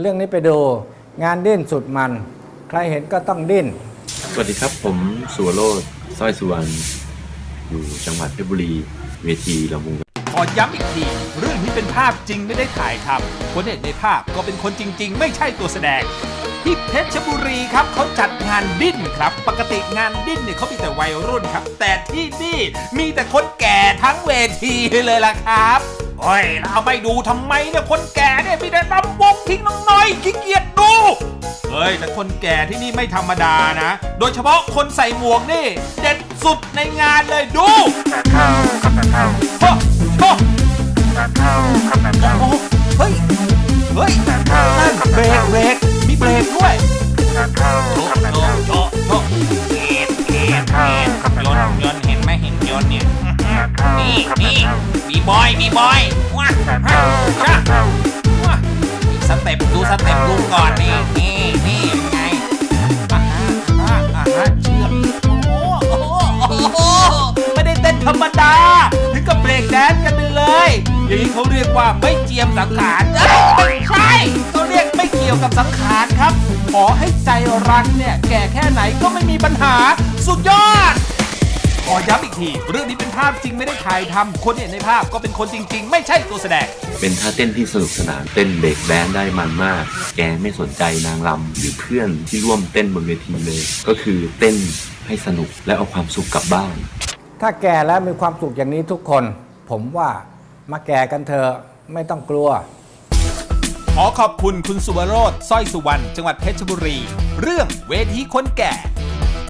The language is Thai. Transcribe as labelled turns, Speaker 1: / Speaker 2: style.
Speaker 1: เรื่องนี้ไปดูงานดิ้นสุดมัน ใครเห็นก็ต้องดิ้น
Speaker 2: สวัสดีครับผมสุวโรธสร้อยสุวรรณอยู่จังหวัดเพชรบุรี เวทีลำวง
Speaker 3: ขอย้ำอีกทีเรื่องนี้เป็นภาพจริงไม่ได้ถ่ายทำคนเห็นในภาพก็เป็นคนจริง ๆ ไม่ใช่ตัวแสดงที่เพชรบุรีครับเขาจัดงานดิ้นครับ ปกติงานดิ้นเนี่ยเขามีแต่วัยรุ่นครับ แต่ที่นี่มีแต่คนแก่ทั้งเวทีเลยล่ะครับ โอ้ยแล้วเอาไม่ดูทำไมเนี่ยคนแก่เนี่ยมีแต่ลำวงทิ้งน้อยๆขี้เกียจดูเฮ้ยแต่คนแก่ที่นี่ไม่ธรรมดานะ โดยเฉพาะคนใส่หมวกนี่ เด็ดสุดในงานเลยดูโอ้โหโอ้โหเฮ้ยเฮ้ยนั่นเบรกเบรกมีเบรกด้วยโชะโชะโชะโชะเอ็ดเอ็ดเอ็ดยนต์ยนต์เห็นไหมเห็นยนต์เนี่ยนี่นี่ บีบอยบีบอยว้าฮะจ้าว้าอีกสเต็ปดูสเต็ปลุงก่อนนี่นี่นี่ไงอ่าฮะอ่าฮะฮะเชือกโอ้โหโอ้โหโอ้ไม่ได้เต้นธรรมดา ถึงกับเบรกแดนซ์กันเลยอย่างนี้เขาเรียกว่าไม่เจียมสังขารเอ้ยไม่ใช่เขาเรียกไม่เกี่ยวกับสังขารครับ ขอให้ใจรักเนี่ย แก่แค่ไหนก็ไม่มีปัญหาสุดยอด ขอย้ำอีกที เรื่องนี้เป็นภาพจริงไม่ได้ถ่ายทำคนเห็นในภาพก็เป็นคนจริง ๆ ไม่ใช่ตัวแสดง
Speaker 2: เป็นท่าเต้นที่สนุกสนานเต้นเบรกแดนซ์ได้มันมาก แกไม่สนใจนางรำหรือเพื่อนที่ร่วมเต้นบนเวทีเลย ก็คือเต้นให้สนุกและเอาความสุขกลับบ้าน
Speaker 1: ถ้าแก่แล้วมีความสุขอย่างนี้ทุกคน ผมว่ามาแก่กันเถอะไม่ต้องกลัว
Speaker 3: ขอขอบคุณคุณสุวโรธสร้อยสุวรรณจังหวัดเพชรบุรี เรื่องเวทีคนแก่